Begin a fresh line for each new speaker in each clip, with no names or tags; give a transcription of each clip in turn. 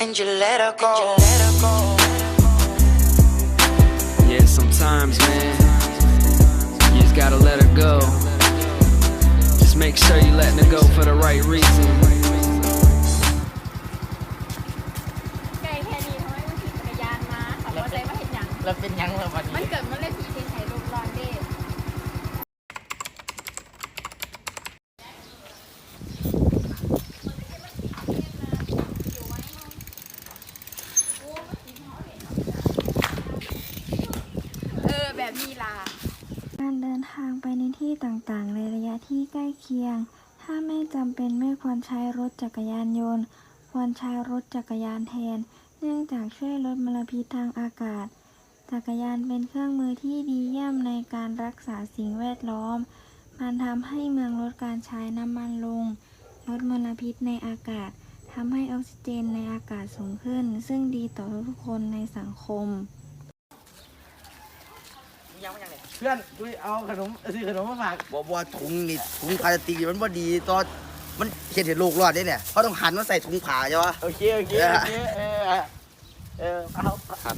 and you let her go.
Yeah, sometimes, man, you just gotta let her go. Just make sure you're letting her go for the right reason.
ไก่แค่นี้ทำไมไม่ขี่จักรยานมาขับมอเตอร์ไซค์มาเห็นอย่าง
แล้วเป็นยังเลยวัน
มัน
นี้
เกิดมันเลยขี่ที่ไทยรูปร้อนเด้ เมีล่ะ
การเดินทางไปในที่ต่างๆ ในระยะที่ใกล้เคียง ถ้าไม่จำเป็นไม่ควรใช้รถจักรยานยนต์ ควรใช้รถจักรยานแทน เนื่องจากช่วยลดมลพิษทางอากาศ จักรยานเป็นเครื่องมือที่ดีเยี่ยมในการรักษาสิ่งแวดล้อม มันทำให้เมืองลดการใช้น้ำมันลง ลดมลพิษในอากาศทำให้ออกซิเจนในอากาศสูงขึ้น ซึ่งดีต่อทุกคนในสังคม
ยังไม่ยังเลยเพื่อนกูเอาขนมซื้อขนมมาฝาก
บอกว่าถุงนี่ถุงพลาสติกมันบ่ดีตอนมันเห็นเห็นโลกรอดได้เนี่ยเขาต้องหันมาใส่ถุงผ้าใช่ปะ
โอเคโอเคโอเคเออเออเอา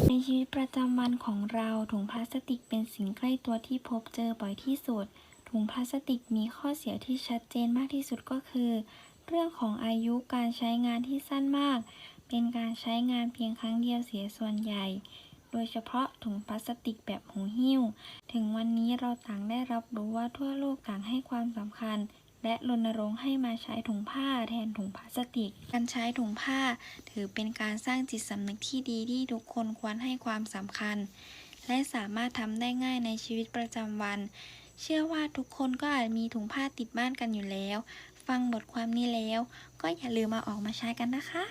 ในชีวิตประจำวันของเราถุงพลาสติกเป็นสิ่งใกล้ตัวที่พบเจอบ่อยที่สุด ถุงพลาสติกมีข้อเสียที่ชัดเจนมากที่สุดก็คือ เรื่องของอายุการใช้งานที่สั้นมาก เป็นการใช้งานเพียงครั้งเดียวเสียส่วนใหญ่ โดยเฉพาะถุงพลาสติกแบบหูหิ้ว ถึงวันนี้เราต่างได้รับรู้ว่าทั่วโลกต่างให้ความสำคัญ และรณรงค์ให้มาใช้ถุงผ้าแทนถุงพลาสติก การใช้ถุงผ้า ถือเป็นการสร้างจิตสำนึกที่ดีที่ทุกคนควรให้ความสำคัญ และสามารถทำได้ง่ายในชีวิตประจำวัน เชื่อว่าทุกคนก็อาจมีถุงผ้าติดบ้านกันอยู่แล้ว ฟังบทความนี้แล้ว ก็อย่าลืมมาออกมาใช้กันนะคะ